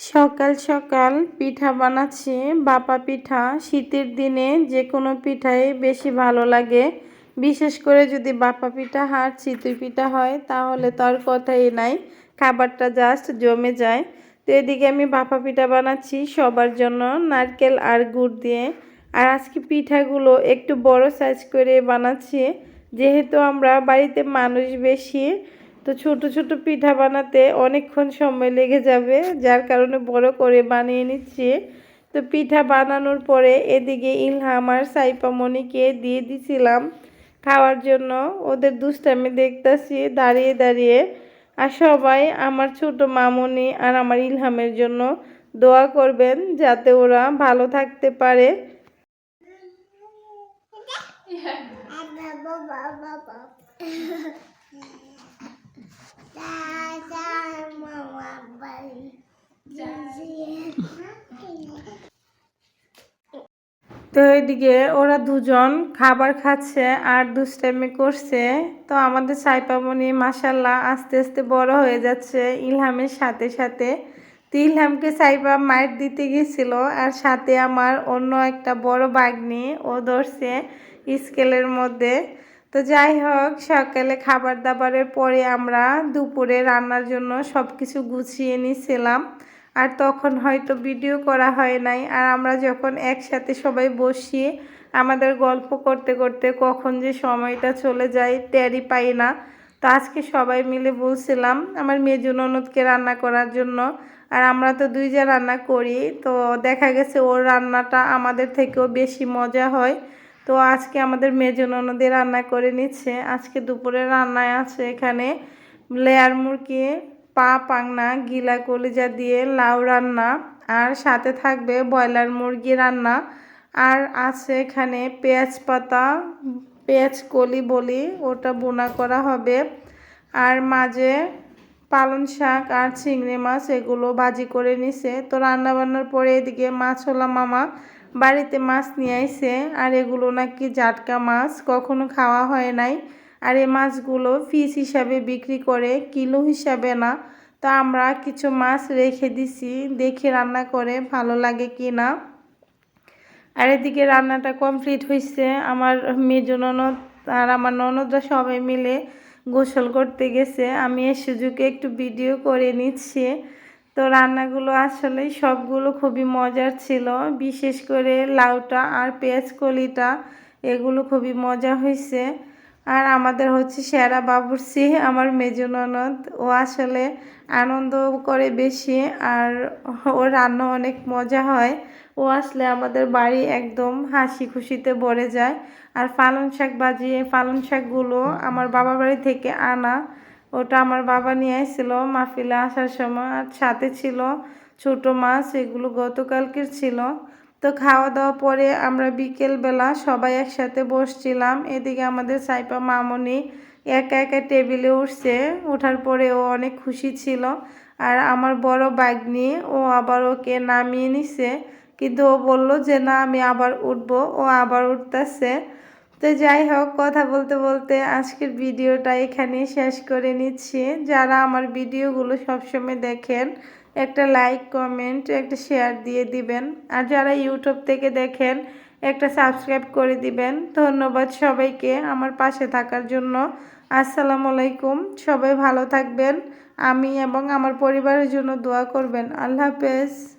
সকাল সকাল পিঠা বানাচ্ছি। বাপা পিঠা শীতের দিনে যে কোনো পিঠাই বেশি ভালো লাগে। বিশেষ করে যদি বাপা পিঠা হার চিতই পিঠা হয়, তাহলে তো আর কথাই নাই। খাবারটা জাস্ট জমে যায়। তো এদিকে আমি বাপা পিঠা বানাচ্ছি সবার জন্য নারকেল আর গুড় দিয়ে। আর আজকে পিঠাগুলো একটু বড় সাইজ করে বানাচ্ছি। যেহেতু আমরা বাড়িতে মানুষ বেশি তো ছোট ছোট পিঠা বানাতে অনেকক্ষণ সময় লেগে যাবে, যার কারণে বড় করে বানিয়ে নিচ্ছি। তো পিঠা বানানোর পরে এদিকে ইলহাম আর সাইপামণিকে দিয়ে দিছিলাম খাওয়ার জন্য। ওদের দুষ্টামি দেখতেছি, দাঁড়িয়ে দাঁড়িয়ে। আর সবাই আমার ছোট মামনি আর আমার ইলহামের জন্য দোয়া করবেন যাতে ওরা ভালো থাকতে পারে। তো এদিকে ওরা দুজন খাবার খাচ্ছে আর দুষ্টামি করছে। তো আমাদের সাইপামনি মাসাল্লাহ আস্তে আস্তে বড় হয়ে যাচ্ছে ইলহামের সাথে সাথে। তো ইলহামকে সাইপা মায়ের দিতে গেছিল আর সাথে আমার অন্য একটা বড় বাগনি ও ধরছে স্কেলের মধ্যে। তো যাই হোক, সকালে খাবার দাবারের পরে আমরা দুপুরে রান্নার জন্য সব কিছু গুছিয়ে নিয়েছিলাম আর তখন হয়তো ভিডিও করা হয় নাই। আর আমরা যখন একসাথে সবাই বসি আমাদের গল্প করতে করতে কখন যে সময়টা চলে যায়, টেরই পাই না। তো আজকে সবাই মিলে বলছিলাম, আমার মেজু ননদকে রান্না করার জন্য। আর আমরা তো দুই যা রান্না করি, তো দেখা গেছে ওর রান্নাটা আমাদের থেকেও বেশি মজা হয়। তো আজকে আমাদের মেজু ননদে রান্না করে নিচ্ছে। আজকে দুপুরে রান্নায় আছে এখানে লেয়ার মুরগি পা, পাংনা, গিলা, কলিজা দিয়ে লাউ রান্না, আর সাথে থাকবে ব্রয়লার মুরগি রান্না। আর আছে এখানে পেঁয়াজ পাতা, পেঁয়াজ কলি বলি, ওটা বোনা করা হবে। আর মাঝে পালন শাক আর চিংড়ি মাছ, এগুলো ভাজি করে নিছে। তো রান্না বান্নার পরে এদিকে মাছ হলাম মামা বাড়িতে মাছ নিয়ে আইছে। আর এগুলো নাকি জাটকা মাছ, কখনো খাওয়া হয় নাই। আর এই মাছগুলো ফিস হিসাবে বিক্রি করে কিলো হিসাবে না। তা আমরা কিছু মাছ রেখে দিছি, দেখে রান্না করে ভালো লাগে কি না আর এদিকে রান্নাটা কমপ্লিট হয়েছে আমার মেজ ননদ আর আমার ননদরা সবাই মিলে গোসল করতে গেছে। আমি এর সুযোগে একটু ভিডিও করে নিচ্ছি। তো রান্নাগুলো আসলে সবগুলো খুবই মজার ছিল। বিশেষ করে লাউটা আর পেঁয়াজ কলিটা, এগুলো খুবই মজা হয়েছে আর আমাদের হচ্ছে সেরা বাবুরসি আমার মেজ ননদ। ও আসলে আনন্দ করে বেশি আর ও রান্না অনেক মজা হয়। ও আসলে আমাদের বাড়ি একদম হাসি খুশিতে ভরে যায়। আর পালং শাক বাজিয়ে পালং শাকগুলো আমার বাবা বাড়ি থেকে আনা। ওটা আমার বাবা নিয়ে আসছিল মাহফিলে আসার সময়। আর সাথে ছিল ছোট মাছ, এগুলো গতকালকের ছিল। তো খাওয়া দাওয়া পরে আমরা বিকেলবেলা সবাই একসাথে বসছিলাম। এদিকে আমাদের সাইপা মামনি একা একা টেবিলে উঠছে। ওঠার পরে ও অনেক খুশি ছিল। আর আমার বড় বাগনি, ও আবার ওকে নামিয়ে নিছে। কিন্তু ও বলল যে, না, আমি আবার উঠব। ও আবার উঠতেছে। তো যাই হোক, কথা বলতে বলতে আজকের ভিডিওটা এখানে শেষ করে নিচ্ছি। যারা আমার ভিডিওগুলো সবসময় দেখেন একটা লাইক কমেন্ট একটা শেয়ার দিয়ে দিবেন। আর যারা ইউটিউব থেকে দেখেন, একটা সাবস্ক্রাইব করে দিবেন। ধন্যবাদ সবাইকে আমার পাশে থাকার জন্য। আসসালামু আলাইকুম, সবাই ভালো থাকবেন। আমি এবং আমার পরিবারের জন্য দোয়া করবেন। আল্লাহ হাফেজ।